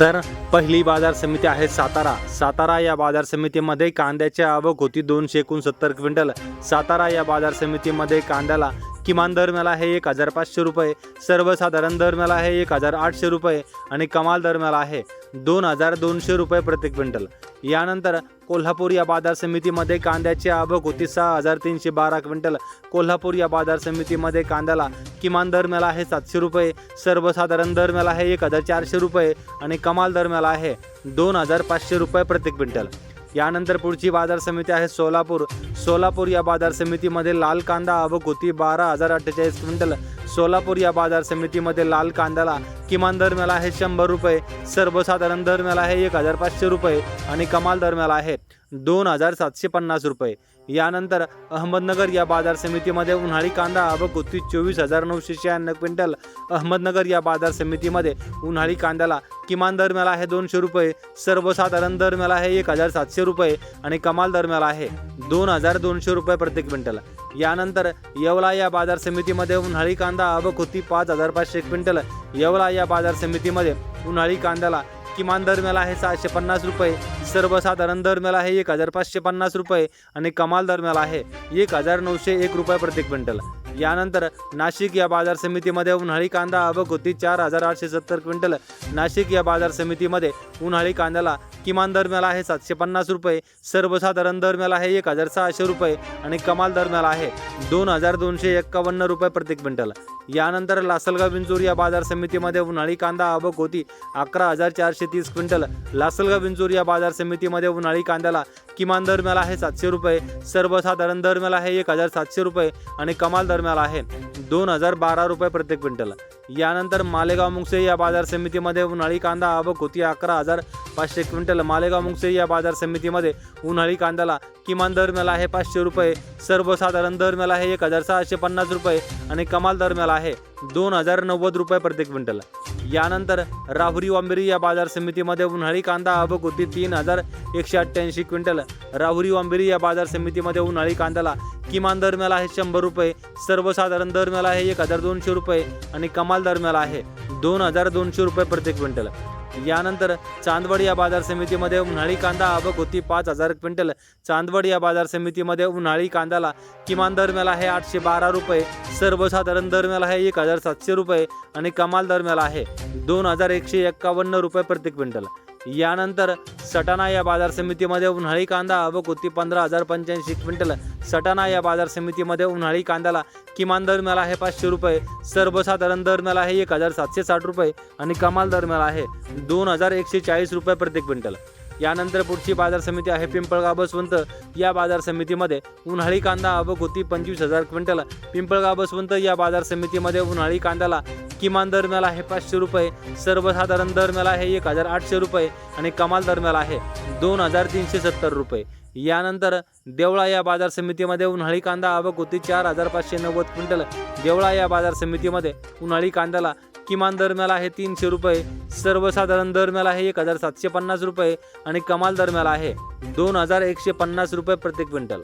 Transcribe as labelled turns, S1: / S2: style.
S1: तर पहिली बाजार समिती आहे सातारा. सातारा या बाजार समितीमध्ये कांद्याची आवक होती दोनशे एकोणसत्तर क्विंटल. सातारा या बाजार समितीमध्ये कांद्याला किमान दरम्याला आहे एक हजार पाचशे रुपये सर्वसाधारण दरम्याला आहे एक हजार आठशे रुपये आणि कमाल दरम्याला आहे दोन हजार दोनशे रुपये प्रति क्विंटल. यानंतर कोल्हापूर या बाजार समितीमध्ये कांद्याची आवक होती सहा हजार तीनशे बारा क्विंटल. कोल्हापूर या बाजार समितीमध्ये कांद्याला किमान दरम्याला आहे सातशे रुपये सर्वसाधारण दरम्याला आहे एक हजार चारशे रुपये आणि कमाल दरम्याला आहे दोन हजार पाचशे रुपये प्रति क्विंटल. यानंतर पुढची बाजार समिती आहे सोलापूर. सोलापूर या बाजार समितीमध्ये लाल कांदा आवक होती बारा हजार अठ्ठेचाळीस क्विंटल. सोलापूर या बाजार समितीमध्ये लाल कांद्याला किमान दरम्याला आहे शंभर रुपये सर्वसाधारण दरम्याला आहे एक हजार पाचशे रुपये आणि कमाल दरम्याला आहे दोन हजार सातशे पन्नास रुपये. यानंतर अहमदनगर या बाजार समितीमध्ये उन्हाळी कांदा अब कुत्ती चोवीस हजार नऊशे शहाण्णव क्विंटल. अहमदनगर या बाजार समितीमध्ये उन्हाळी कांद्याला किमान दरम्याला आहे दोनशे रुपये सर्वसाधारण दरम्याला आहे एक हजार सातशे रुपये आणि कमाल दरम्याला आहे दोन हजार दोनशे रुपये प्रति क्विंटल. यानंतर येवला या बाजार समितीमध्ये उन्हाळी कांदा अब कुत्ती पाच हजार पाचशे क्विंटल. येवला या बाजार समितीमध्ये उन्हाळी कांद्याला किमान दरम्याला आहे सहाशे पन्नास रुपये सर्वसाधारण दरम्याला आहे एक हजार पाचशे पन्नास रुपये आणि कमाल दरम्याला आहे एक हजार नऊशे एक रुपये प्रति क्विंटल. यानंतर नाशिक या बाजार समितीमध्ये उन्हाळी कांदा आवक होती चार हजार आठशे सत्तर क्विंटल. नाशिक या बाजार समितीमध्ये उन्हाळी कांद्याला किमान दरम्याला आहे सातशे पन्नास रुपये सर्वसाधारण दरम्याला आहे एक हजार सहाशे रुपये आणि कमाल दरम्याला आहे दोन हजार दोनशे एक्कावन्न रुपये प्रति क्विंटल. यानंतर लासलगाव विंचूर या बाजार समितीमध्ये उन्हाळी कांदा आवक होती. अकरा हजार चारशे तीस क्विंटल. लासलगाव विंचूर या बाजार समितीमध्ये उन्हाळी कांद्याला किमान दरम्याला आहे सातशे रुपये. सर्वसाधारण दरम्याला आहे एक हजार सातशे रुपये आणि कमाल दरम्याला आहे. दोन हजार बारा रुपये प्रत्येक क्विंटल यानंतर मालेगाव मुंगसे या बाजार समितीमध्ये उन्हाळी कांदा आवक होती अकरा हजार पाचशे क्विंटल. मालेगाव मुंगसे या बाजार समितीमध्ये उन्हाळी कांद्याला किमान दरम्याला आहे पाचशे रुपये. सर्वसाधारण दरम्याला आहे एक हजार सहाशे पन्नास रुपये आणि कमाल दरम्याला आहे दोन हजार नव्वद रुपये प्रति क्विंटल यानंतर राहुरी वांबिरी या बाजार समितीमध्ये उन्हाळी कांदा आवक होती तीन हजार एकशे अठ्ठ्याऐंशी क्विंटल. राहुरी वांबिरी या बाजार समितीमध्ये उन्हाळी कांद्याला किमान दरम्याला आहे शंभर रुपये सर्वसाधारण दरम्याला आहे एक हजार दोनशे रुपये आणि कमाल दरम्याला आहे दोन हजार दोनशे रुपये प्रति क्विंटल. यानंतर चांदवड या बाजार समितीमध्ये उन्हाळी कांदा आवक होती पाच हजार क्विंटल. चांदवड या बाजार समितीमध्ये उन्हाळी कांद्याला किमान दरम्याला आहे आठशे बारा रुपये सर्वसाधारण दरम्याला आहे एक हजार सातशे रुपये आणि कमाल दरम्याला आहे दोन हजार एकशे एक्कावन्न रुपये प्रति क्विंटल. यानंतर सटाणा या बाजार समितीमध्ये उन्हाळी कांदा व होती पंधरा हजार पंच्याऐंशी क्विंटल. सटाणा या बाजार समितीमध्ये उन्हाळी कांद्याला किमान दरम्याला आहे पाचशे रुपये. सर्वसाधारण दरम्याला आहे एक हजार सातशे साठ रुपये आणि कमाल दरम्याला आहे दोन हजार एकशे चाळीस रुपये प्रति क्विंटल. यानंतर पुढची बाजार समिती आहे पिंपळगाव बसवंत. या बाजार समितीमध्ये उन्हाळी कांदा आवक होती पंचवीस हजार क्विंटल. पिंपळगाव बसवंत या बाजार समितीमध्ये उन्हाळी कांद्याला किमान दरम्याला आहे पाचशे रुपये सर्वसाधारण दरम्याला आहे एक हजार आठशे रुपये आणि कमाल दरम्याला आहे दोन हजार तीनशे सत्तर रुपये. यानंतर देवळा या बाजार समितीमध्ये उन्हाळी कांदा आवक होती चार हजार पाचशे नव्वद क्विंटल. देवळा या बाजार समितीमध्ये उन्हाळी कांद्याला किमान दरम्याला आहे तीनशे रुपये सर्वसाधारण दरम्याला आहे एक हजार सातशे पन्नास रुपये आणि कमाल दरम्याला आहे दोन हजार एकशे पन्नास रुपये प्रति क्विंटल.